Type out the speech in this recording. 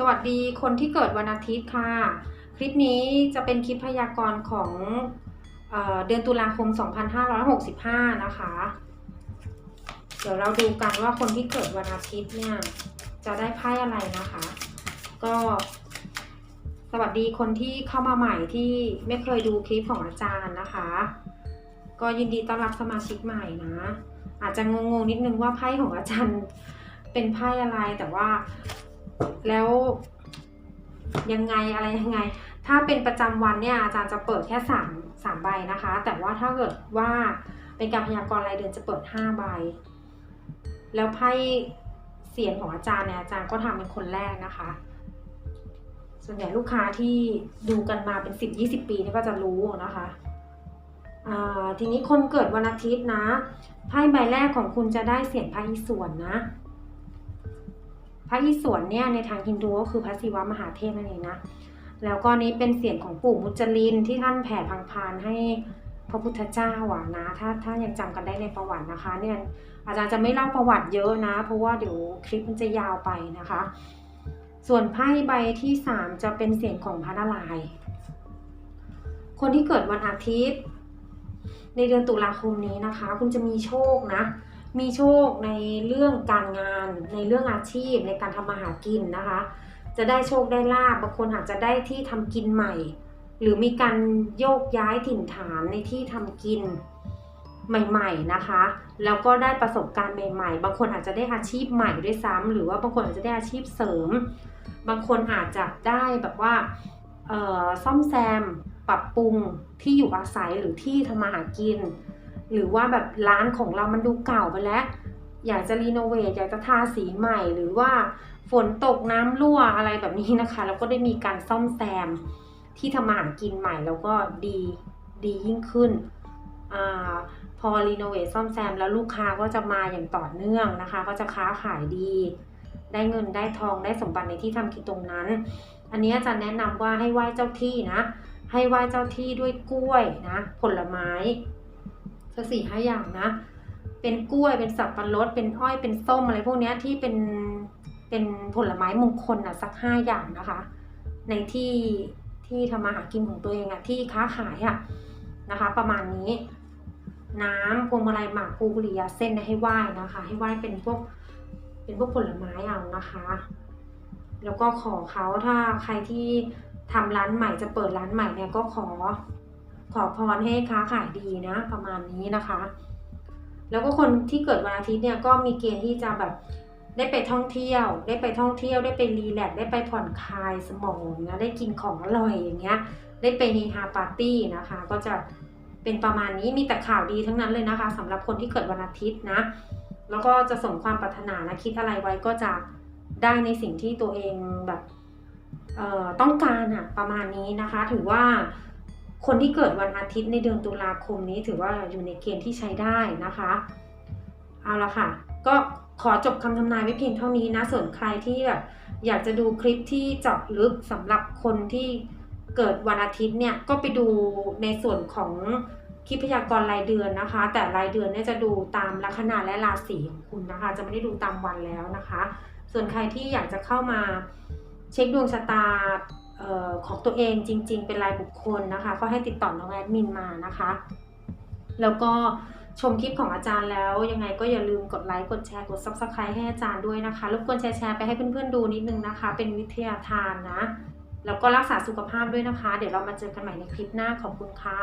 สวัสดีคนที่เกิดวันอาทิตย์ค่ะ คลิปนี้จะเป็นคลิปพยากรณ์ของเออเดือนตุลาคม 2565 นะคะ เดี๋ยวเราดูกันว่าคนที่เกิดวันอาทิตย์เนี่ย จะได้ไพ่อะไรนะคะ ก็สวัสดีคนที่เข้ามาใหม่ที่ไม่เคยดูคลิปของอาจารย์นะคะ ก็ยินดีต้อนรับสมาชิกใหม่นะ อาจจะงงๆนิดนึงว่าไพ่ของอาจารย์เป็นไพ่อะไรแต่ว่า แล้วยังไงอะไรยังไง ถ้าเป็นประจำวันเนี่ยอาจารย์จะเปิดแค่สามสามใบนะคะ แต่ว่าถ้าเกิดว่าเป็นการพยากรณ์รายเดือนจะเปิดห้าใบ แล้วไพ่เสียงของอาจารย์เนี่ยอาจารย์ก็ทำเป็นคนแรกนะคะ ส่วนใหญ่ลูกค้าที่ดูกันมาเป็นสิบยี่สิบปีนี่ก็จะรู้นะคะทีนี้คนเกิดวันอาทิตย์นะไพ่ใบแรกของคุณจะได้เสียงไพ่ส่วนนะ พระอิศวรเนี่ยในทางฮินดูก็คือพระศิวะมหาเทพนั่นเองนะแล้วก็นี้เป็นเสียงของปู่มุจลินที่ท่านแผ่พังพานให้พระพุทธเจ้าอะนะ ถ้าถ้ายังจำกันได้ในประวัตินะคะ เนี่ยอาจารย์จะไม่เล่าประวัติเยอะนะ เพราะว่าเดี๋ยวคลิปมันจะยาวไปนะคะ ส่วนไพ่ใบที่สามจะเป็นเสียงของพระนารายณ์คนที่เกิดวันอาทิตย์ ในเดือนตุลาคมนี้นะคะ คุณจะมีโชคนะ มีโชคในเรื่องการงาน ในเรื่องอาชีพในการทำมาหากินนะคะ จะได้โชคได้ลาบบางคนอาจจะได้ที่ทำกินใหม่ หรือมีการโยกย้ายถิ่นฐานในที่ทำกินใหม่ ๆนะคะ แล้วก็ได้ประสบการณ์ใหม่ ๆ บางคนอาจจะได้อาชีพใหม่ด้วยซ้ำหรือว่าบางคนอาจจะได้อาชีพเสริม บางคนอาจจะได้แบบว่าซ่อมแซม ปรับปรุงที่อยู่อาศัยหรือที่ทำมาหากิน หรือว่าแบบร้านของเรามันดูเก่าไปแล้ว อยากจะรีโนเวทอยากจะทาสีใหม่ หรือว่าฝนตกน้ำรั่วอะไรแบบนี้นะคะแล้วก็ได้มีการซ่อมแซมที่ทำมาหากินใหม่แล้วก็ดีดียิ่งขึ้นอพอรีโนเวทซ่อมแซมแล้วลูกค้าก็จะมาอย่างต่อเนื่องนะคะ ก็จะค้าขายดี ได้เงินได้ทองได้สมบัติในที่ทำกินตรงนั้น อันนี้อาจารย์แนะนำว่าให้ไหว้เจ้าที่นะ ให้ไหว้เจ้าที่ด้วยกล้วยนะ ผลไม้ สักสี่ห้าอย่างนะ เป็นกล้วยเป็นสับปะรดเป็นอ้อยเป็นส้มอะไรพวกนี้ที่เป็นเป็นผลไม้มงคลนะสักห้าอย่างนะคะ ในที่ที่ทำมาหากินของตัวเองอะที่ค้าขายอะนะคะ ประมาณนี้น้ำพวงมาลัยหมากพลูบุหรี่ยาเส้นให้ไหว้นะคะ ให้ไหว้เป็นพวกเป็นพวกผลไม้เอานะคะ แล้วก็ขอเขาถ้าใครที่ทำร้านใหม่จะเปิดร้านใหม่เนี่ยก็ขอ ขอพรให้ค้าขายดีนะ ประมาณนี้นะคะ แล้วก็คนที่เกิดวันอาทิตย์เนี่ยก็มีเกณฑ์ที่จะแบบได้ไปท่องเที่ยว ได้ไปท่องเที่ยวได้ไปรีแลกซ์ได้ไปผ่อนคลายสมองนะได้กินของอร่อยอย่างเงี้ย ได้ไปเฮฮาปาร์ตี้นะคะ ก็จะเป็นประมาณนี้มีแต่ข่าวดีทั้งนั้นเลยนะคะสำหรับคนที่เกิดวันอาทิตย์นะ แล้วก็จะสมความปรารถนานะคิดอะไรไว้ก็จะได้ในสิ่งที่ตัวเองแบบเอ่อต้องการอะประมาณนี้นะคะ ถือว่า คนที่เกิดวันอาทิตย์ในเดือนตุลาคมนี้ถือว่าอยู่ในเกณฑ์ที่ใช้ได้นะคะ เอาละค่ะ ก็ขอจบคำทำนายไว้เพียงเท่านี้นะ ส่วนใครที่แบบอยากจะดูคลิปที่เจาะลึกสำหรับคนที่เกิดวันอาทิตย์เนี่ยก็ไปดูในส่วนของคลิปพยากรณ์รายเดือนนะคะ แต่รายเดือนเนี่ยจะดูตามลัคนาและราศีของคุณนะคะ จะไม่ได้ดูตามวันแล้วนะคะ ส่วนใครที่อยากจะเข้ามาเช็คดวงชะตา ออของตัวเองจริง ๆ เป็นรายบุคคลนะคะ ก็ให้ติดต่อน้องแอดมินมานะคะ แล้วก็ชมคลิปของอาจารย์แล้วยังไงก็อย่าลืมกดไลค์กดแชร์กด subscribe ให้อาจารย์ด้วยนะคะรบกวนแชร์ไปให้เพื่อนๆดูนิดนึงนะคะ เป็นวิทยาทานนะ แล้วก็รักษาสุขภาพด้วยนะคะ เดี๋ยวเรามาเจอกันใหม่ในคลิปหน้าขอบคุณค่ะ